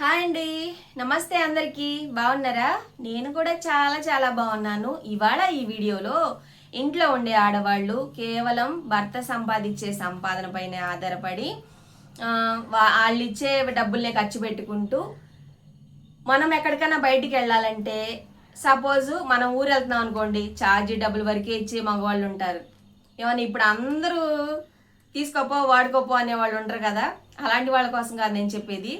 Hi అండి. నమస్తే అందరికీ. బాగున్నారా? నేను కూడా చాలా చాలా బాగున్నాను. ఇవాళ ఈ వీడియోలో ఇంట్లో ఉండే ఆడవాళ్ళు కేవలం భర్త సంపాదించే సంపాదన పైన ఆధారపడి వా- వాళ్ళు ఇచ్చే డబ్బుల్నే ఖర్చు పెట్టుకుంటూ మనం ఎక్కడికైనా బయటికి వెళ్ళాలంటే సపోజ్ మనం ఊరు వెళ్తున్నాం అనుకోండి ఛార్జీ డబ్బులు వరకే ఇచ్చే మగవాళ్ళు ఉంటారు. ఏమన్నా ఇప్పుడు అందరూ తీసుకోపో వాడుకోపో అనే వాళ్ళు ఉంటారు కదా? అలాంటి వాళ్ళ కోసం కాదు నేను చెప్పేది.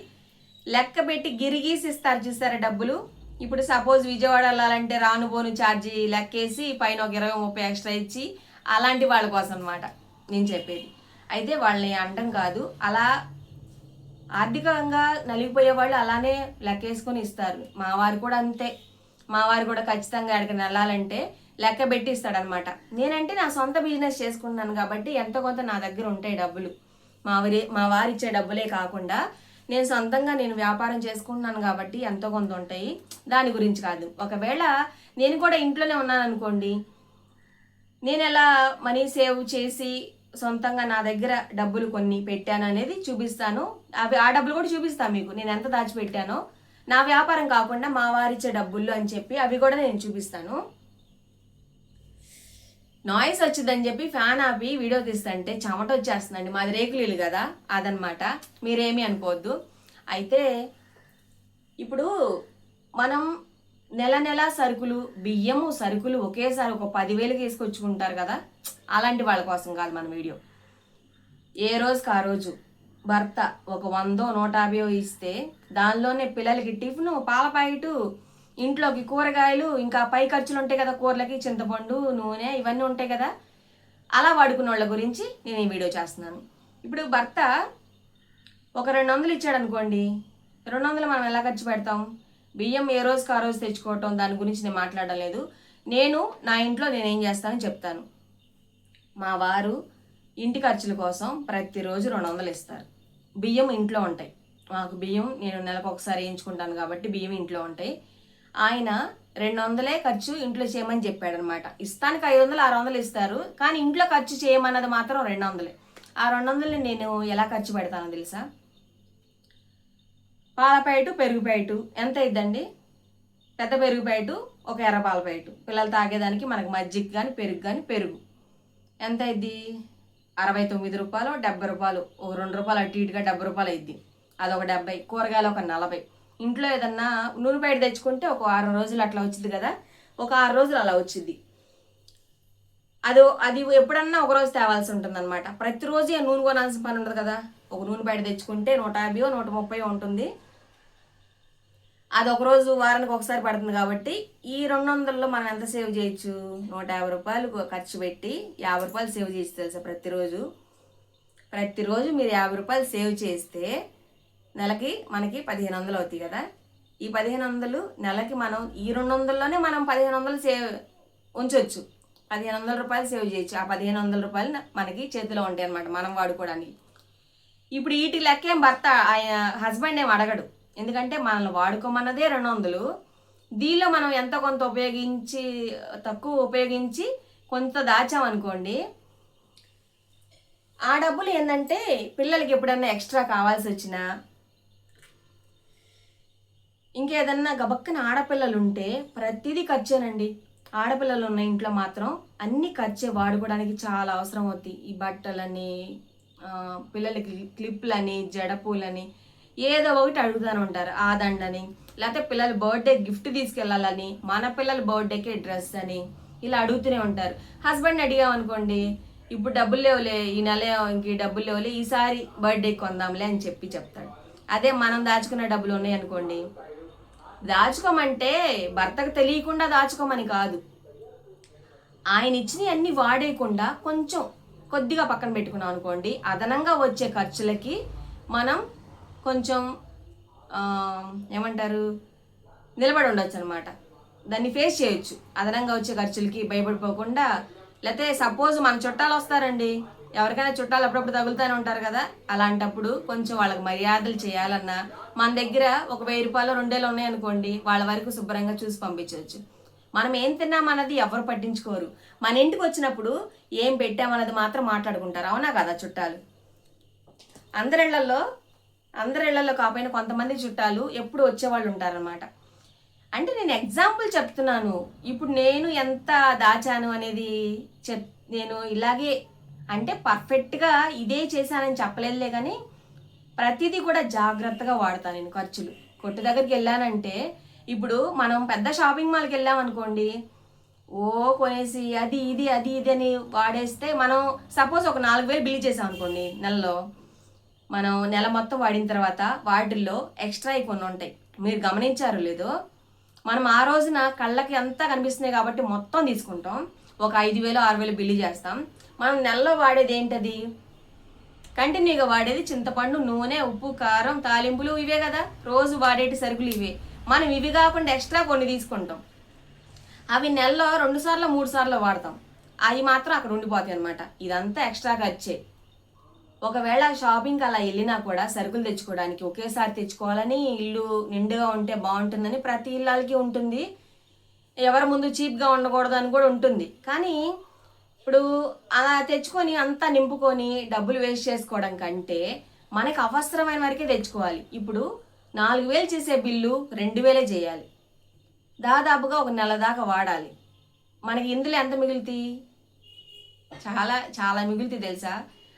లెక్క పెట్టి గిరిగీసి ఇస్తారు చూస్తారా డబ్బులు? ఇప్పుడు సపోజ్ విజయవాడ వెళ్ళాలంటే రానుబోను ఛార్జీ లెక్కేసి పైన ఒక ఇరవై ముప్పై ఎక్స్ట్రా ఇచ్చి అలాంటి వాళ్ళ కోసం అనమాట నేను చెప్పేది. అయితే వాళ్ళని అంటం కాదు అలా ఆర్థికంగా నలిగిపోయే వాళ్ళు అలానే లెక్కేసుకొని ఇస్తారు. మా వారు కూడా అంతే. మా వారు కూడా ఖచ్చితంగా ఎక్కడికి వెళ్ళాలంటే లెక్క పెట్టి ఇస్తాడనమాట నేనంటే నా సొంత బిజినెస్ చేసుకుంటున్నాను కాబట్టి ఎంతో కొంత నా దగ్గర ఉంటాయి డబ్బులు. మా వారి మా వారు ఇచ్చే డబ్బులే కాకుండా నేను సొంతంగా నేను వ్యాపారం చేసుకుంటున్నాను కాబట్టి ఎంతో కొంత ఉంటాయి. దాని గురించి కాదు. ఒకవేళ నేను కూడా ఇంట్లోనే ఉన్నాను అనుకోండి నేను ఎలా మనీ సేవ్ చేసి సొంతంగా నా దగ్గర డబ్బులు కొన్ని పెట్టాను అనేది చూపిస్తాను. అవి ఆ డబ్బులు కూడా చూపిస్తాను మీకు. నేను ఎంత దాచిపెట్టానో. నా వ్యాపారం కాకుండా మా వారిచ్చే డబ్బులు అని చెప్పి అవి కూడా నేను చూపిస్తాను. నాయిస్ వచ్చిందని చెప్పి ఫ్యాన్ ఆపి వీడియో తీస్తుంటే చెమట వచ్చేస్తుందండి. మాది రేకులు ఇల్లు కదా అదనమాట మీరేమీ అనుకోవద్దు. అయితే ఇప్పుడు మనం నెల నెల సరుకులు బియ్యము సరుకులు ఒకేసారి ఒక పదివేలు తీసుకొచ్చుకుంటారు కదా అలాంటి వాళ్ళ కోసం కాదు మన వీడియో. ఏ రోజుకి ఆ రోజు? భర్త ఒక వందో నూట యాభై ఇస్తే దానిలోనే పిల్లలకి టిఫిన్ పాల ప్యాకెట్ ఇంట్లోకి కూరగాయలు ఇంకా పై ఖర్చులు ఉంటాయి కదా కూరలకి చింతపండు నూనె ఇవన్నీ ఉంటాయి కదా. అలా వాడుకున్న వాళ్ళ గురించి నేను ఈ వీడియో చేస్తున్నాను. ఇప్పుడు భర్త ఒక రెండు వందలు ఇచ్చాడు అనుకోండి రెండు వందలు మనం ఎలా ఖర్చు పెడతాం? బియ్యం ఏ రోజుకి ఆ రోజు తెచ్చుకోవటం? దాని గురించి నేను మాట్లాడడం లేదు. నేను నా ఇంట్లో నేను ఏం చెప్తాను. మా వారు ఇంటి ఖర్చుల కోసం ప్రతిరోజు రెండు వందలు ఇస్తారు. బియ్యం ఇంట్లో ఉంటాయి. మాకు బియ్యం నేను నెలకు ఒకసారి వేయించుకుంటాను కాబట్టి బియ్యం ఇంట్లో ఉంటాయి. ఆయన రెండు వందలే ఖర్చు ఇంట్లో చేయమని చెప్పాడు అనమాట ఇస్తానికి ఐదు వందలు ఆరు వందలు ఇస్తారు. కానీ ఇంట్లో ఖర్చు చేయమన్నది మాత్రం రెండు వందలే ఆ రెండు వందలు నేను ఎలా ఖర్చు పెడతానో తెలుసా? పాల ప్యాకెట్ పెరుగు ప్యాకెట్ ఎంత అయిద్దండి? పెద్ద పెరుగు ప్యాకెట్ ఒక ఎర్ర పాల ప్యాకెట్ పిల్లలు తాగేదానికి మనకు మజ్జిగ కానీ పెరుగు కానీ పెరుగు. ఎంత అయింది అరవై తొమ్మిది రూపాయలు డెబ్బై రూపాయలు ఒక రెండు రూపాయలు అటు ఇటుగా డెబ్బై రూపాయలు అయింది అదొక డెబ్బై కూరగాయలు ఒక నలభై. ఇంట్లో ఏదన్నా నూనె బయట తెచ్చుకుంటే ఒక వారం రోజులు అట్లా వచ్చింది కదా ఒక ఆరు రోజులు అలా వచ్చింది. అది అది ఎప్పుడన్నా ఒక రోజు తేవాల్సి ఉంటుంది అనమాట ప్రతిరోజు నూనె కొనాల్సిన పని ఉండదు కదా. ఒక నూనె బయట తెచ్చుకుంటే నూట యాభై నూట ముప్పై ఉంటుంది. అది ఒక రోజు వారానికి ఒకసారి పడుతుంది కాబట్టి ఈ రెండు వందల్లో మనం ఎంత సేవ్ చేయొచ్చు? నూట యాభై రూపాయలు ఖర్చు పెట్టి యాభై రూపాయలు సేవ్ చేసి తెలుసా ప్రతిరోజు? ప్రతిరోజు మీరు యాభై రూపాయలు సేవ్ చేస్తే నెలకి మనకి పదిహేను వందలు అవుతాయి కదా? ఈ పదిహేను వందలు నెలకి మనం ఈ రెండు వందల్లోనే మనం పదిహేను వందలు సేవ్ ఉంచవచ్చు పదిహేను వందల రూపాయలు సేవ్ చేయొచ్చు. ఆ పదిహేను వందల రూపాయలు మనకి చేతిలో ఉంటాయి అన్నమాట మనం వాడుకోవడానికి. ఇప్పుడు వీటి లెక్కేం భర్త ఆయన హస్బెండ్ ఏం అడగడు. ఎందుకంటే మనల్ని వాడుకోమన్నదే రెండు వందలు దీనిలో మనం ఎంత కొంత ఉపయోగించి తక్కువ ఉపయోగించి కొంత దాచామనుకోండి ఆ డబ్బులు ఏంటంటే పిల్లలకి ఎప్పుడన్నా ఎక్స్ట్రా కావాల్సి వచ్చినా ఇంకేదన్నా గబక్కన ఆడపిల్లలు ఉంటే ప్రతిదీ ఖర్చేనండి ఆడపిల్లలు ఉన్న ఇంట్లో మాత్రం అన్ని ఖర్చే వాడుకోవడానికి చాలా అవసరం అవుతాయి ఈ బట్టలని పిల్లలకి క్లిప్లని జడపూలని ఏదో ఒకటి అడుగుతూనే ఉంటారు ఆ దండని లేకపోతే పిల్లల బర్త్డే గిఫ్ట్ తీసుకెళ్ళాలని మన పిల్లల బర్త్డేకి డ్రెస్ అని ఇలా అడుగుతూనే ఉంటారు. హస్బెండ్ అడిగామనుకోండి ఇప్పుడు డబ్బులు లేవులే ఈ నెల ఇంక డబ్బులు లేవులే ఈసారి బర్త్డే కొందాంలే అని చెప్పి చెప్తాడు. అదే మనం దాచుకున్న డబ్బులు ఉన్నాయి అనుకోండి దాచుకోమంటే భర్తకు తెలియకుండా దాచుకోమని కాదు. ఆయన ఇచ్చినవి అన్ని వాడేయకుండా కొంచెం కొద్దిగా పక్కన పెట్టుకున్నాం అనుకోండి అదనంగా వచ్చే ఖర్చులకి మనం కొంచెం ఏమంటారు నిలబడి ఉండొచ్చు అనమాట దాన్ని ఫేస్ చేయొచ్చు. అదనంగా వచ్చే ఖర్చులకి భయపడిపోకుండా లేకపోతే సపోజ్ మన చుట్టాలు వస్తారండి. ఎవరికైనా చుట్టాలు అప్పుడప్పుడు తగులుతూనే ఉంటారు కదా? అలాంటప్పుడు కొంచెం వాళ్ళకి మర్యాదలు చేయాలన్నా మన దగ్గర ఒక వెయ్యి రూపాయలు రెండేళ్ళు ఉన్నాయనుకోండి వాళ్ళ వరకు శుభ్రంగా చూసి పంపించవచ్చు. మనం ఏం తిన్నామన్నది ఎవరు పట్టించుకోరు. మన ఇంటికి వచ్చినప్పుడు ఏం పెట్టామన్నది మాత్రం మాట్లాడుకుంటారు. అవునా కదా చుట్టాలు? అందరిళ్ళలో అందరిళ్ళలో కాకపోయినా కొంతమంది చుట్టాలు ఎప్పుడు వచ్చేవాళ్ళు ఉంటారనమాట అంటే నేను ఎగ్జాంపుల్ చెప్తున్నాను. ఇప్పుడు నేను ఎంత దాచాను అనేది చెప్ నేను ఇలాగే అంటే పర్ఫెక్ట్గా ఇదే చేశానని చెప్పలేదులే కానీ ప్రతిదీ కూడా జాగ్రత్తగా వాడతాను నేను ఖర్చులు. కొట్టు దగ్గరికి వెళ్ళానంటే ఇప్పుడు మనం పెద్ద షాపింగ్ మాల్కి వెళ్ళాం అనుకోండి ఓ కొనేసి అది ఇది అది ఇది అని వాడేస్తే మనం సపోజ్ ఒక నాలుగు వేలు బిల్ చేసాం అనుకోండి నెలలో మనం నెల మొత్తం వాడిన తర్వాత వాటిల్లో ఎక్స్ట్రా కొన్ని ఉంటాయి. మీరు గమనించారు లేదో మనం ఆ రోజున కళ్ళకి అంతా కనిపిస్తున్నాయి కాబట్టి మొత్తం తీసుకుంటాం. ఒక ఐదు వేలు ఆరు వేలు బిల్లు చేస్తాం. మనం నెలలో వాడేది ఏంటది? కంటిన్యూగా వాడేది చింతపండు నూనె ఉప్పు కారం తాలింపులు ఇవే కదా. రోజు వాడేటి సరుకులు ఇవే. మనం ఇవి కాకుండా ఎక్స్ట్రా కొన్ని తీసుకుంటాం. అవి నెలలో రెండు సార్లు మూడు సార్లు వాడతాం. అవి మాత్రం అక్కడ ఉండిపోతాయి అనమాట ఇదంతా ఎక్స్ట్రా ఖర్చే. ఒకవేళ షాపింగ్కి అలా వెళ్ళినా కూడా సరుకులు తెచ్చుకోవడానికి ఒకేసారి తెచ్చుకోవాలని ఇల్లు నిండుగా ఉంటే బాగుంటుందని ప్రతి ఇళ్ళకి ఉంటుంది. ఎవరి ముందు చీప్గా ఉండకూడదు అని కూడా ఉంటుంది. కానీ ఇప్పుడు అలా తెచ్చుకొని అంతా నింపుకొని డబ్బులు వేస్ట్ చేసుకోవడం కంటే మనకు అవసరమైన వరకే తెచ్చుకోవాలి. ఇప్పుడు నాలుగు వేలు చేసే బిల్లు రెండు వేలే చేయాలి. దాదాపుగా ఒక నెల దాకా వాడాలి. మనకి ఇందులో ఎంత మిగులుతాయి చాలా చాలా మిగులుతాయి తెలుసా?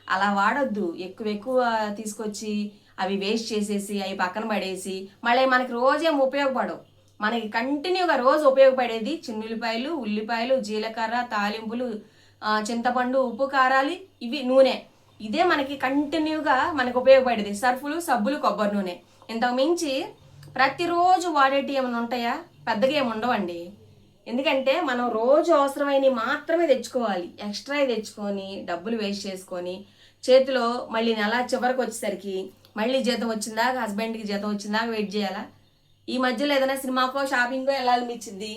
అలా వాడొద్దు. ఎక్కువ ఎక్కువ తీసుకొచ్చి అవి వేస్ట్ చేసేసి అవి పక్కన పడేసి మళ్ళీ మనకి రోజేం ఉపయోగపడవు. మనకి కంటిన్యూగా రోజు ఉపయోగపడేది చిన్నుల్లిపాయలు ఉల్లిపాయలు జీలకర్ర తాలింపులు చింతపండు ఉప్పు కారాలు ఇవి నూనె. ఇదే మనకి కంటిన్యూగా మనకు ఉపయోగపడేది. సర్ఫులు సబ్బులు కొబ్బరి నూనె. ఇంతకు మించి ప్రతిరోజు వాడేటి ఏమైనా ఉంటాయా? పెద్దగా ఏమి ఉండవండి. ఎందుకంటే మనం రోజు అవసరమైనవి మాత్రమే తెచ్చుకోవాలి. ఎక్స్ట్రా తెచ్చుకొని డబ్బులు వేస్ట్ చేసుకొని చేతిలో మళ్ళీ నెల చివరికి వచ్చేసరికి మళ్ళీ జీతం వచ్చిందాక హస్బెండ్కి జీతం వచ్చిందాక వెయిట్ చేయాలా? ఈ మధ్యలో ఏదైనా సినిమాకో షాపింగ్కో వెళ్ళాలనిపించింది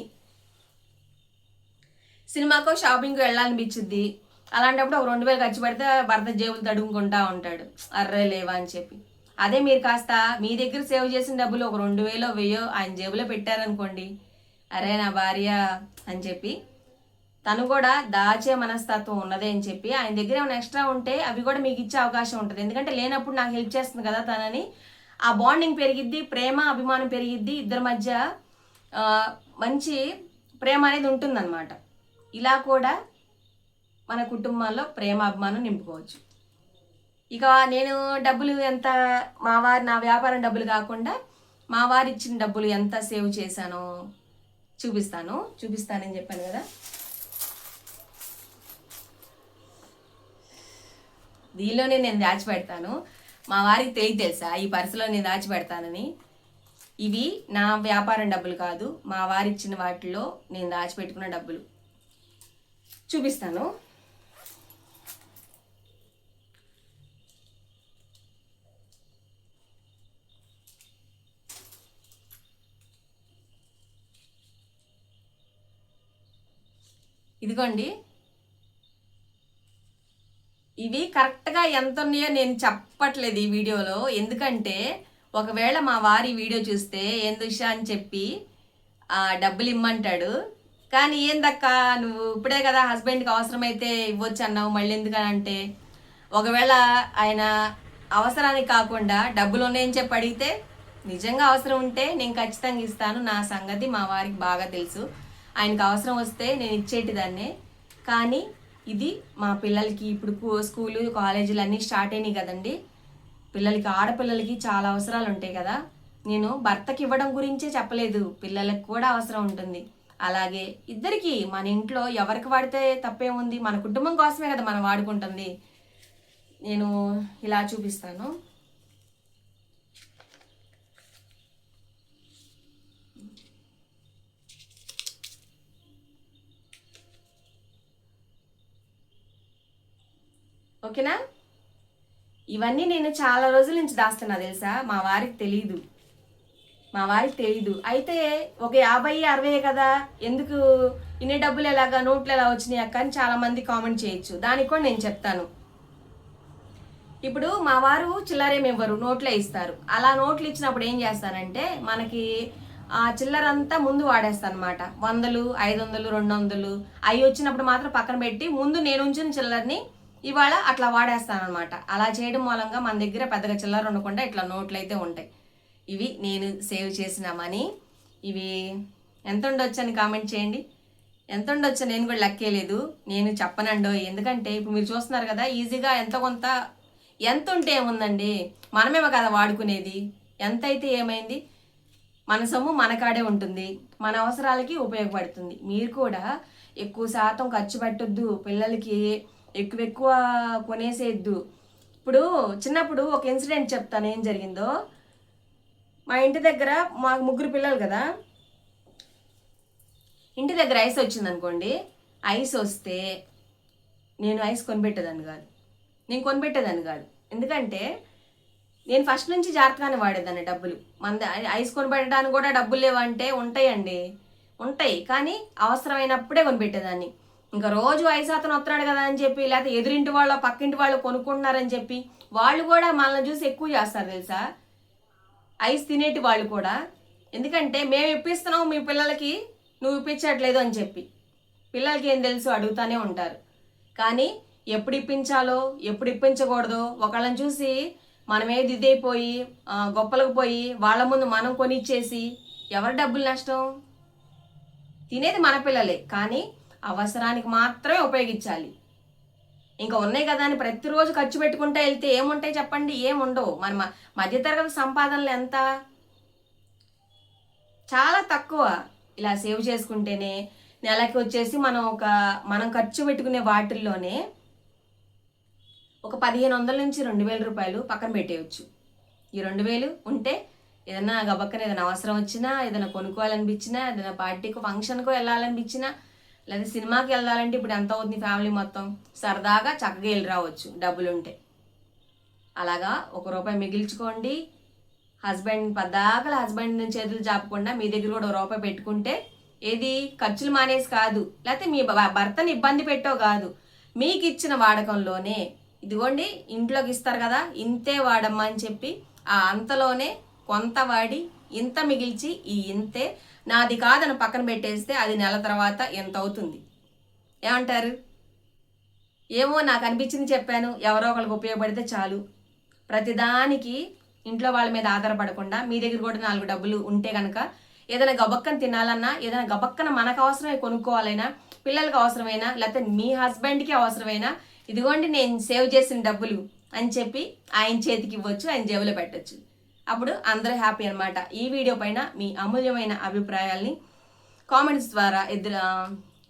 సినిమాకో షాపింగ్కో వెళ్ళాలనిపించింది అలాంటప్పుడు ఒక రెండు వేలు ఖర్చు పెడితే భర్త జేబులు తడుముకుంటా ఉంటాడు. అర్రే లేవా అని చెప్పి. అదే మీరు కాస్త మీ దగ్గర సేవ్ చేసిన డబ్బులు ఒక రెండు వేలో వెయ్యో ఆయన జేబులో పెట్టారనుకోండి. అరే నా భార్య అని చెప్పి. తను కూడా దాచే మనస్తత్వం ఉన్నదే అని చెప్పి. ఆయన దగ్గర ఏమైనా ఎక్స్ట్రా ఉంటే అవి కూడా మీకు ఇచ్చే అవకాశం ఉంటుంది. ఎందుకంటే లేనప్పుడు నాకు హెల్ప్ చేస్తుంది కదా తనని. ఆ బాండింగ్ పెరిగిద్ది ప్రేమ అభిమానం పెరిగిద్ది ఇద్దరి మధ్య మంచి ప్రేమ అనేది ఉంటుందన్నమాట. ఇలా కూడా మన కుటుంబాల్లో ప్రేమ అభిమానం నింపుకోవచ్చు. ఇక నేను డబ్బులు ఎంత మా వారి నా వ్యాపారం డబ్బులు కాకుండా మా వారు ఇచ్చిన డబ్బులు ఎంత సేవ్ చేశానో చూపిస్తాను. చూపిస్తానని చెప్పాను కదా. దీనిలోనే నేను దాచిపెడతాను. మా వారికి తెలియదు తెలుసా? ఈ పర్సులో నేను దాచి పెడతానని. ఇవి నా వ్యాపారం డబ్బులు కాదు మా వారు ఇచ్చిన వాటిలో నేను దాచిపెట్టుకున్న డబ్బులు. చూపిస్తాను. ఇదిగోండి. ఇవి కరెక్ట్గా ఎంత ఉన్నాయో నేను చెప్పట్లేదు ఈ వీడియోలో. ఎందుకంటే ఒకవేళ మా వారి వీడియో చూస్తే ఏందుషా అని చెప్పి ఆ, డబ్బులు ఇమ్మంటాడు. కానీ ఏందక్క నువ్వు ఇప్పుడే కదా హస్బెండ్కి అవసరమైతే ఇవ్వచ్చు అన్నావు మళ్ళీ ఎందుకని అంటే ఒకవేళ ఆయన అవసరానికి కాకుండా డబ్బులు ఉన్నాయని చెప్పి అడిగితే నిజంగా అవసరం ఉంటే నేను ఖచ్చితంగా ఇస్తాను. నా సంగతి మా వారికి బాగా తెలుసు. ఆయనకు అవసరం వస్తే నేను ఇచ్చేటిదాన్నే కానీ ఇది మా పిల్లలకి ఇప్పుడు స్కూలు కాలేజీలు అన్నీ స్టార్ట్ అయినాయి కదండి. పిల్లలకి ఆడపిల్లలకి చాలా అవసరాలు ఉంటాయి కదా. నేను భర్తకి ఇవ్వడం గురించే చెప్పలేదు. పిల్లలకు కూడా అవసరం ఉంటుంది. అలాగే ఇద్దరికి మన ఇంట్లో ఎవరికి వాడితే తప్పేముంది? మన కుటుంబం కోసమే కదా మనం వాడుకుంటుంది. నేను ఇలా చూపిస్తాను. ఓకేనా? ఇవన్నీ నేను చాలా రోజుల నుంచి దాస్తున్నా తెలుసా? మా వారికి తెలీదు. మా వారికి తెలీదు. అయితే ఒక యాభై అరవై కదా? ఎందుకు? ఇన్ని డబ్బులు ఎలాగా? నోట్లు ఎలా వచ్చినాయి అక్క? అని చాలామంది కామెంట్ చేయొచ్చు. దానికి కూడా నేను చెప్తాను. ఇప్పుడు మా వారు చిల్లరేమి ఇవ్వరు నోట్లే ఇస్తారు. అలా నోట్లు ఇచ్చినప్పుడు ఏం చేస్తానంటే మనకి ఆ చిల్లరంతా ముందు వాడేస్తాను అనమాట వందలు ఐదు వందలు రెండు వందలు అవి వచ్చినప్పుడు మాత్రం పక్కన పెట్టి ముందు నేను ఉంచిన చిల్లరని ఇవాళ అట్లా వాడేస్తాను అనమాట అలా చేయడం మూలంగా మన దగ్గర పెద్దగా చిల్లర ఉండకుండా ఇట్లా నోట్లు అయితే ఉంటాయి. ఇవి నేను సేవ్ చేసిన మనీ. ఇవి ఎంత ఉండొచ్చు అని కామెంట్ చేయండి. ఎంత ఉండొచ్చు నేను కూడా లెక్కేయలేదు నేను చెప్పనండో ఎందుకంటే ఇప్పుడు మీరు చూస్తున్నారు కదా ఈజీగా ఎంత కొంత ఎంత ఉంటే ఏముందండి? మనమేమో కదా వాడుకునేది. ఎంత అయితే ఏమైంది? మన సొమ్ము మన కాడే ఉంటుంది. మన అవసరాలకి ఉపయోగపడుతుంది. మీరు కూడా ఎక్కువ శాతం ఖర్చు పెట్టొద్దు. పిల్లలకి ఎక్కువ ఎక్కువ కొనేసేయద్దు ఇప్పుడు చిన్నప్పుడు ఒక ఇన్సిడెంట్ చెప్తాను ఏం జరిగిందో. మా ఇంటి దగ్గర మాకు ముగ్గురు పిల్లలు కదా. ఇంటి దగ్గర ఐస్ వచ్చింది అనుకోండి ఐస్ వస్తే నేను ఐస్ కొనిపెట్టేదాన్ని కాదు. నేను కొనిపెట్టేదాన్ని కాదు. ఎందుకంటే నేను ఫస్ట్ నుంచి జాగ్రత్తగానే వాడేదాన్ని డబ్బులు. మన ఐస్ కొనిపెట్టడానికి కూడా డబ్బులు లేవంటే ఉంటాయండి. ఉంటాయి. కానీ అవసరమైనప్పుడే కొనిపెట్టేదాన్ని. ఇంకా రోజు ఐస్ అతను వస్తున్నాడు కదా అని చెప్పి లేకపోతే ఎదురింటి వాళ్ళు పక్కింటి వాళ్ళు కొనుక్కుంటున్నారని చెప్పి వాళ్ళు కూడా మనల్ని చూసి ఎక్కువ చేస్తారు తెలుసా? ఐస్ తినేటి వాళ్ళు కూడా. ఎందుకంటే మేము ఇప్పిస్తున్నాం మీ పిల్లలకి నువ్వు ఇప్పించట్లేదు అని చెప్పి. పిల్లలకి ఏం తెలుసు? అడుగుతానే ఉంటారు. కానీ ఎప్పుడు ఇప్పించాలో ఎప్పుడు ఇప్పించకూడదో ఒకళ్ళని చూసి మనం ఏది ఇదైపోయి గొప్పలకు పోయి వాళ్ళ ముందు మనం కొనిచ్చేసి ఎవరి డబ్బులు నష్టం? తినేది మన పిల్లలే. కానీ అవసరానికి మాత్రమే ఉపయోగించాలి. ఇంకా ఉన్నాయి కదా అని ప్రతిరోజు ఖర్చు పెట్టుకుంటూ వెళ్తే ఏముంటాయి చెప్పండి? ఏముండవు. మన మ- మధ్యతరగతి సంపాదనలు ఎంత? చాలా తక్కువ. ఇలా సేవ్ చేసుకుంటేనే నెలకి వచ్చేసి మనం ఒక మనం ఖర్చు పెట్టుకునే వాటిల్లోనే ఒక పదిహేను వందల నుంచి రెండు వేల రూపాయలు పక్కన పెట్టేయచ్చు. ఈ రెండు వేలు ఉంటే ఏదైనా గబక్కన ఏదైనా అవసరం వచ్చినా ఏదైనా కొనుక్కోవాలనిపించినా ఏదైనా పార్టీకో ఫంక్షన్కో వెళ్ళాలనిపించినా లేదా సినిమాకి వెళ్ళాలంటే ఇప్పుడు ఎంత అవుతుంది ఫ్యామిలీ మొత్తం? సరదాగా చక్కగా వెళ్ళి రావచ్చు డబ్బులుంటే. అలాగా ఒక రూపాయి మిగిల్చుకోండి. హస్బెండ్ పద్దాకల హస్బెండ్ చేతులు చాపకుండా మీ దగ్గర కూడా ఒక రూపాయి పెట్టుకుంటే ఏది? ఖర్చులు మానేసి కాదు. లేకపోతే మీ భర్తని ఇబ్బంది పెట్టో కాదు. మీకు ఇచ్చిన వాడకంలోనే. ఇదిగోండి ఇంట్లోకి ఇస్తారు కదా ఇంతే వాడమ్మా అని చెప్పి ఆ అంతలోనే కొంత వాడి ఇంత మిగిల్చి ఈ ఇంతే నాది కాదని పక్కన పెట్టేస్తే అది నెల తర్వాత ఎంత అవుతుంది? ఏమంటారు? ఏమో నాకు అనిపించింది చెప్పాను. ఎవరో ఒకరికి ఉపయోగపడితే చాలు. ప్రతిదానికి ఇంట్లో వాళ్ళ మీద ఆధారపడకుండా మీ దగ్గర కూడా నాలుగు డబ్బులు ఉంటే కనుక ఏదైనా గబక్కన తినాలన్నా ఏదైనా గబక్కన మనకు అవసరమై కొనుక్కోవాలైనా పిల్లలకు అవసరమైనా లేకపోతే మీ హస్బెండ్కి అవసరమైనా ఇదిగోండి నేను సేవ్ చేసిన డబ్బులు అని చెప్పి ఆయన చేతికి ఇవ్వచ్చు ఆయన జేబులో పెట్టొచ్చు. అప్పుడు అందరూ హ్యాపీ అనమాట ఈ వీడియో పైన మీ అమూల్యమైన అభిప్రాయాల్ని కామెంట్స్ ద్వారా ఎదురు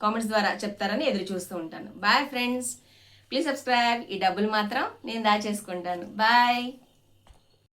కామెంట్స్ ద్వారా చెప్తారని ఎదురు చూస్తూ ఉంటాను. బాయ్ ఫ్రెండ్స్ ప్లీజ్ సబ్స్క్రైబ్ ఈ డబ్బులు మాత్రం నేను దాచేసుకుంటాను. బాయ్